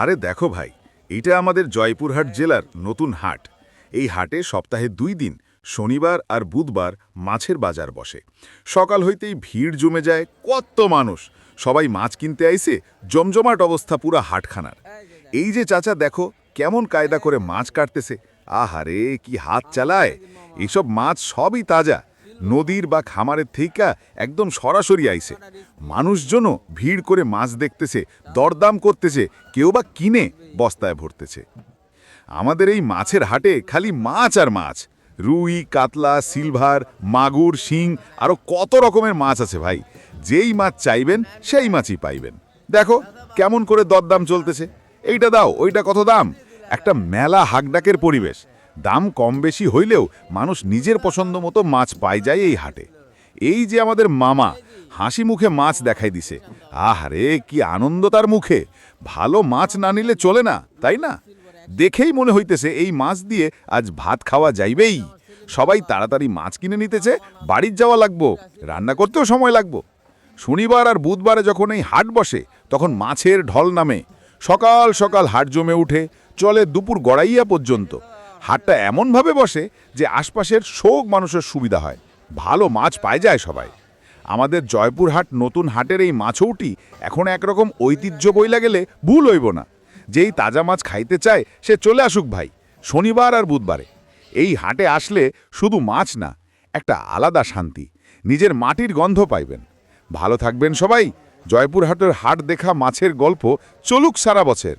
আরে দেখো ভাই, এটা আমাদের জয়পুরহাট জেলার নতুন হাট। এই হাটে সপ্তাহে দুই দিন, শনিবার আর বুধবার মাছের বাজার বসে। সকাল হইতেই ভিড় জমে যায়, কত মানুষ। সবাই মাছ কিনতে আইসে, জমজমাট অবস্থা পুরা হাটখানার। এই যে চাচা দেখো, কেমন কায়দা করে মাছ কাটতেছে। আহারে, কি হাত চালায়। এসব মাছ সবই তাজা। নদীর বা খামারের থেইকা একদম সরাসরি আইছে। মানুষজনও ভিড় করে মাছ দেখতেছে, দরদাম করতেছে, কেউ বা কিনে বস্তায় ভরতেছে। আমাদের এই মাছের হাটে খালি মাছ আর মাছ, রুই, কাতলা, সিলভার, মাগুর, শিং আরও কত রকমের মাছ আছে ভাই। যেই মাছ চাইবেন, সেই মাছই পাইবেন। দেখো কেমন করে দরদাম চলতেছে। এইটা দাও, ওইটা কত দাম? একটা মেলা হাকডাকের পরিবেশ। দাম কম বেশি হইলেও মানুষ নিজের পছন্দ মতো মাছ পাই যায় এই হাটে। এই যে আমাদের মামা হাসি মুখে মাছ দেখাই দিছে। আহ রে, কি আনন্দ তার মুখে। ভালো মাছ না নিলে চলে না, তাই না? দেখেই মনে হইতেছে এই মাছ দিয়ে আজ ভাত খাওয়া যাইবেই। সবাই তাড়াতাড়ি মাছ কিনে নিতেছে, বাড়ির যাওয়া লাগবো, রান্না করতেও সময় লাগবো। শনিবার আর বুধবারে যখন এই হাট বসে, তখন মাছের ঢল নামে। সকাল সকাল হাট জমে উঠে, চলে দুপুর গড়াইয়া পর্যন্ত। হাটটা এমনভাবে বসে যে আশপাশের শোক মানুষের সুবিধা হয়। ভালো মাছ পায় যায় সবাই। আমাদের জয়পুরহাট নতুন হাটের এই মাছৌটি এখন একরকম ঐতিহ্য বইলা গেলে ভুল হইব না। যেই তাজা মাছ খাইতে চায়, সে চলে আসুক ভাই, শনিবার আর বুধবারে। এই হাটে আসলে শুধু মাছ না, একটা আলাদা শান্তি, নিজের মাটির গন্ধ পাইবেন। ভালো থাকবেন সবাই জয়পুরহাটের হাট দেখা মাছের গল্প চলুক সারা বছর।